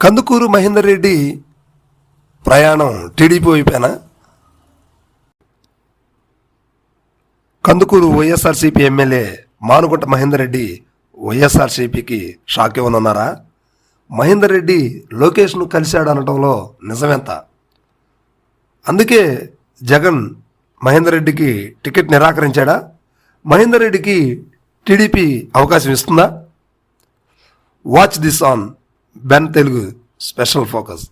కందుకూరు మహేందర్ రెడ్డి ప్రయాణం టీడీపీ వైపేనా? Kandukur YSRCP MLA Manukunta Mahender Reddy వైఎస్ఆర్సీపీకి షాక్ ఇవ్వనున్నారా మహేందర్ రెడ్డి లోకేష్ను కలిశాడు అనటంలో నిజమెంత? అందుకే జగన్ మహేందర్ రెడ్డికి టికెట్ నిరాకరించాడా? మహేందర్ రెడ్డికి టీడీపీ అవకాశం ఇస్తుందా? Watch this on. Ben Telugu special focus.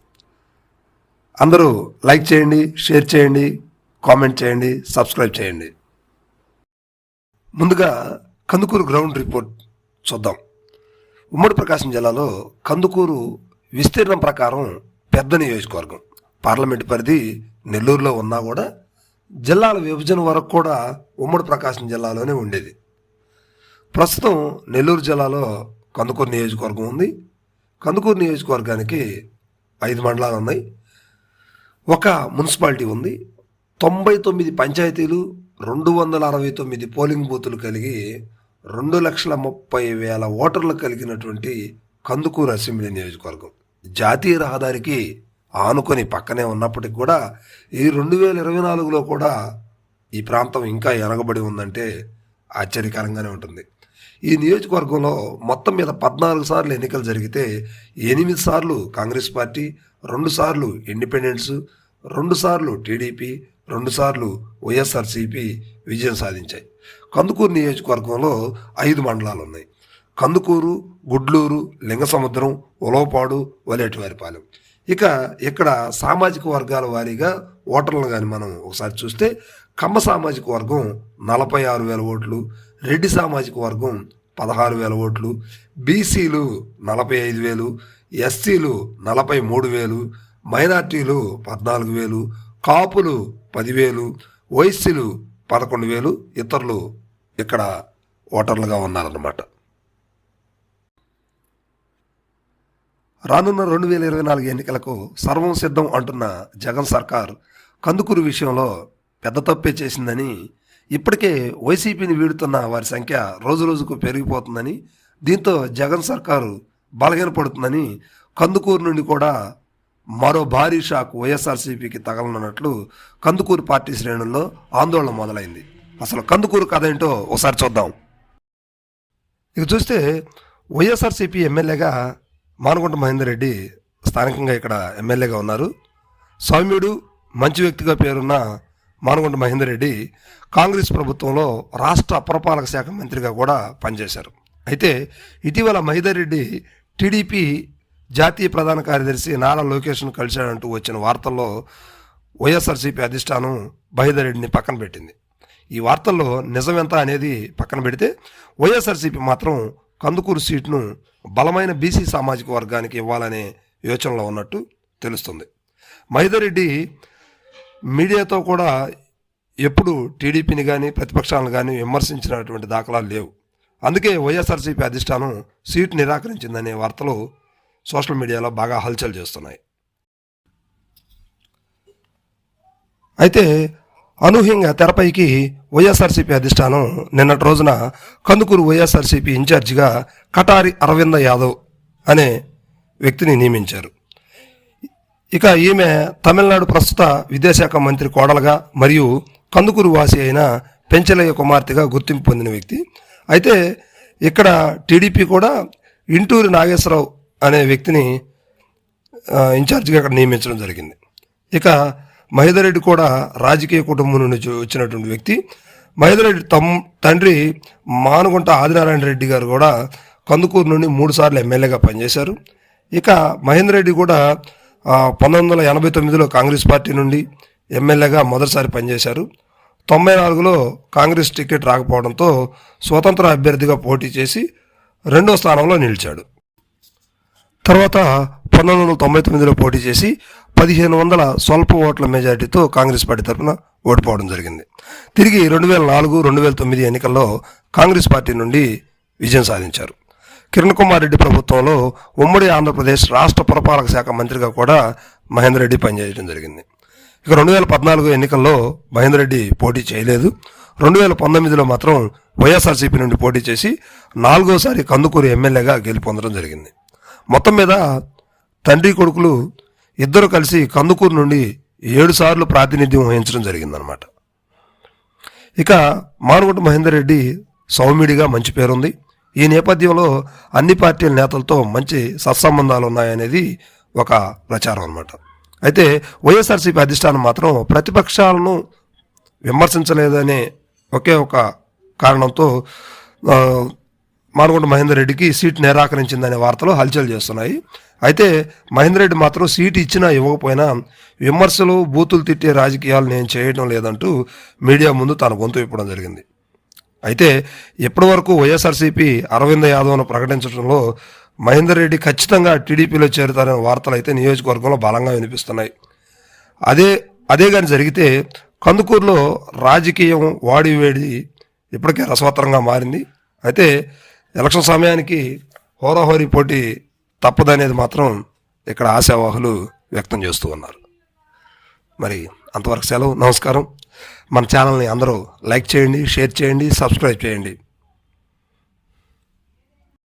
అందరూ లైక్ చేయండి షేర్ చేయండి కామెంట్ చేయండి సబ్స్క్రైబ్ చేయండి. ముందుగా కందుకూరు గ్రౌండ్ రిపోర్ట్ చూద్దాం. ఉమ్మడి ప్రకాశం జిల్లాలో కందుకూరు విస్తీర్ణం ప్రకారం పెద్ద నియోజకవర్గం. పార్లమెంట్ పరిధి నెల్లూరులో ఉన్నా కూడా జిల్లాల విభజన వరకు కూడా ఉమ్మడి ప్రకాశం జిల్లాలోనే ఉండేది. ప్రస్తుతం నెల్లూరు జిల్లాలో కందుకూరు నియోజకవర్గం ఉంది. కందుకూరు నియోజకవర్గానికి ఐదు మండలాలు ఉన్నాయి. ఒక మున్సిపాలిటీ ఉంది. తొంభై తొమ్మిది పంచాయతీలు రెండు వందల అరవై తొమ్మిది పోలింగ్ బూతులు కలిగి రెండు లక్షల ముప్పై వేల ఓటర్లు కలిగినటువంటి కందుకూరు అసెంబ్లీ నియోజకవర్గం. జాతీయ రహదారికి ఆనుకొని పక్కనే ఉన్నప్పటికి కూడా ఈ రెండు వేల ఇరవై నాలుగులో కూడా ఈ ప్రాంతం ఇంకా ఎనగబడి ఉందంటే ఆశ్చర్యకరంగానే ఉంటుంది. ఈ నియోజకవర్గంలో మొత్తం మీద పద్నాలుగు సార్లు ఎన్నికలు జరిగితే ఎనిమిది సార్లు కాంగ్రెస్ పార్టీ రెండు సార్లు ఇండిపెండెన్స్ రెండు సార్లు టీడీపీ రెండు సార్లు వైఎస్ఆర్సీపీ విజయం సాధించాయి. కందుకూరు నియోజకవర్గంలో ఐదు మండలాలు ఉన్నాయి. కందుకూరు గుడ్లూరు లింగసముద్రం ఉలవపాడు వలేటివారిపాలెం. ఇక ఇక్కడ సామాజిక వర్గాల వారీగా ఓటర్లను కానీ మనం ఒకసారి చూస్తే కమ్మ సామాజిక వర్గం నలభై ఆరు వేల ఓట్లు రెడ్డి సామాజిక వర్గం పదహారు వేల ఓట్లు బీసీలు నలభై ఐదు వేలు ఎస్సీలు నలభై మూడు వేలు మైనార్టీలు పద్నాలుగు వేలు కాపులు పదివేలు వైశ్యులు పదకొండు వేలు ఇతరులు ఇక్కడ ఓటర్లుగా ఉన్నారన్నమాట. రానున్న రెండు వేల ఇరవై నాలుగు ఎన్నికలకు సర్వం సిద్ధం అంటున్న జగన్ సర్కార్ కందుకూరు విషయంలో పెద్ద తప్పే చేసిందని ఇప్పటికే వైసీపీని వీడుతున్న వారి సంఖ్య రోజు రోజుకు పెరిగిపోతుందని దీంతో జగన్ సర్కారు బలహీనపడుతుందని కందుకూరు నుండి కూడా మరో భారీ షాక్ వైఎస్ఆర్సీపీకి తగలనున్నట్లు కందుకూరు పార్టీ శ్రేణుల్లో ఆందోళన మొదలైంది. అసలు కందుకూరు కథ ఏంటో ఒకసారి చూద్దాం. ఇక చూస్తే వైఎస్ఆర్సీపీ ఎమ్మెల్యేగా మానుకుంట మహేందర్ రెడ్డి స్థానికంగా ఇక్కడ ఎమ్మెల్యేగా ఉన్నారు. సౌమ్యుడు మంచి వ్యక్తిగా పేరున్న మానుకుంట మహేందర్ రెడ్డి కాంగ్రెస్ ప్రభుత్వంలో రాష్ట్ర పురపాలక శాఖ మంత్రిగా కూడా పనిచేశారు. అయితే ఇటీవల మహేందర్ రెడ్డి టీడీపీ జాతీయ ప్రధాన కార్యదర్శి నారా లోకేష్ను కలిశాడంటూ వచ్చిన వార్తల్లో వైఎస్ఆర్సీపీ అధిష్టానం మహేందర్ రెడ్డిని పక్కన పెట్టింది. ఈ వార్తల్లో నిజమెంత అనేది పక్కన పెడితే వైఎస్ఆర్సీపీ మాత్రం కందుకూరు సీట్ను బలమైన బీసీ సామాజిక వర్గానికి ఇవ్వాలనే యోచనలో ఉన్నట్టు తెలుస్తుంది. మహిదర్ రెడ్డి మీడియాతో కూడా ఎప్పుడు టీడీపీని కానీ ప్రతిపక్షాలను కానీ విమర్శించినటువంటి దాఖలాలు లేవు. అందుకే వైఎస్ఆర్సీపీ అధిష్టానం సీటు నిరాకరించిందనే వార్తలు సోషల్ మీడియాలో బాగా హల్చల్ చేస్తున్నాయి. అయితే అనూహ్యంగా తెరపైకి వైఎస్ఆర్సీపీ అధిష్టానం నిన్నటి రోజున కందుకూరు వైఎస్ఆర్సీపీ ఇన్ఛార్జిగా కటారి అరవింద యాదవ్ అనే వ్యక్తిని నియమించారు. ఇక ఈమె తమిళనాడు ప్రస్తుత విదేశాఖ మంత్రి కోడలుగా మరియు కందుకూరు వాసి అయిన పెంచలయ్య కుమార్తెగా గుర్తింపు పొందిన వ్యక్తి. అయితే ఇక్కడ టీడీపీ కూడా ఇంటూరి నాగేశ్వరరావు అనే వ్యక్తిని ఇన్ఛార్జిగా ఇక్కడ నియమించడం జరిగింది. ఇక మహేందర్ రెడ్డి కూడా రాజకీయ కుటుంబం నుండి వచ్చినటువంటి వ్యక్తి. మహేందర్ రెడ్డి తమ్ తండ్రి మానుగుంట ఆదినారాయణ రెడ్డి గారు కూడా కందుకూరు నుండి మూడు సార్లు ఎమ్మెల్యేగా పనిచేశారు. ఇక మహేందర్ రెడ్డి కూడా పంతొమ్మిది వందల ఎనభై తొమ్మిదిలో కాంగ్రెస్ పార్టీ నుండి ఎమ్మెల్యేగా మొదటిసారి పనిచేశారు. తొంభై నాలుగులో కాంగ్రెస్ టికెట్ రాకపోవడంతో స్వతంత్ర అభ్యర్థిగా పోటీ చేసి రెండో స్థానంలో నిలిచాడు. తర్వాత పంతొమ్మిది వందల తొంభై తొమ్మిదిలో పోటీ చేసి పదిహేను వందల స్వల్ప ఓట్ల మెజారిటీతో కాంగ్రెస్ పార్టీ తరఫున ఓడిపోవడం జరిగింది. తిరిగి రెండు వేల నాలుగు రెండు వేల తొమ్మిది ఎన్నికల్లో కాంగ్రెస్ పార్టీ నుండి విజయం సాధించారు. కిరణ్ కుమార్ రెడ్డి ప్రభుత్వంలో ఉమ్మడి ఆంధ్రప్రదేశ్ రాష్ట్ర పురపాలక శాఖ మంత్రిగా కూడా మహేందర్ రెడ్డి పనిచేయడం జరిగింది. ఇక రెండు వేల పద్నాలుగు ఎన్నికల్లో మహేందర్ రెడ్డి పోటీ చేయలేదు. రెండు వేల పంతొమ్మిదిలో మాత్రం వైఎస్ఆర్సీపీ నుండి పోటీ చేసి నాలుగోసారి కందుకూరు ఎమ్మెల్యేగా గెలుపొందడం జరిగింది. మొత్తం మీద తండ్రి కొడుకులు ఇద్దరు కలిసి కందుకూరు నుండి ఏడు సార్లు ప్రాతినిధ్యం వహించడం జరిగిందనమాట ఇక మానుగుంట మహేందర్ రెడ్డి సౌమ్యుడిగా మంచి పేరుంది. ఈ నేపథ్యంలో అన్ని పార్టీల నేతలతో మంచి సత్సంబంధాలు ఉన్నాయనేది ఒక ప్రచారం అన్నమాట. అయితే వైఎస్ఆర్సీపీ అధిష్టానం మాత్రం ప్రతిపక్షాలను విమర్శించలేదనే ఒకే ఒక కారణంతో ఆ, మహేందర్ రెడ్డికి సీట్ నిరాకరించిందనే వార్తలు హల్చల్ చేస్తున్నాయి. అయితే మహేందర్ రెడ్డి మాత్రం సీట్ ఇచ్చినా ఇవ్వకపోయినా విమర్శలు బూతులు తిట్టే రాజకీయాలు నేను చేయడం లేదంటూ మీడియా ముందు తన గొంతు ఇప్పడం జరిగింది. అయితే ఇప్పటి వరకు వైఎస్ఆర్సీపీ అరవింద యాదవ్ను ప్రకటించడంలో మహేందర్ రెడ్డి ఖచ్చితంగా టీడీపీలో చేరుతారనే వార్తలు అయితే నియోజకవర్గంలో బలంగా వినిపిస్తున్నాయి. అదే అదే కానీ జరిగితే కందుకూరులో రాజకీయం వాడి వేడి ఇప్పటికే రసవత్తరంగా మారింది. అయితే ఎలక్షన్ సమయానికి హోరాహోరీ పోటీ తప్పదనేది మాత్రం ఇక్కడ ఆశావాహులు వ్యక్తం చేస్తూ ఉన్నారు. మరి అంతవరకు సెలవు నమస్కారం. మన ఛానల్ని అందరూ లైక్ చేయండి షేర్ చేయండి సబ్స్క్రైబ్ చేయండి.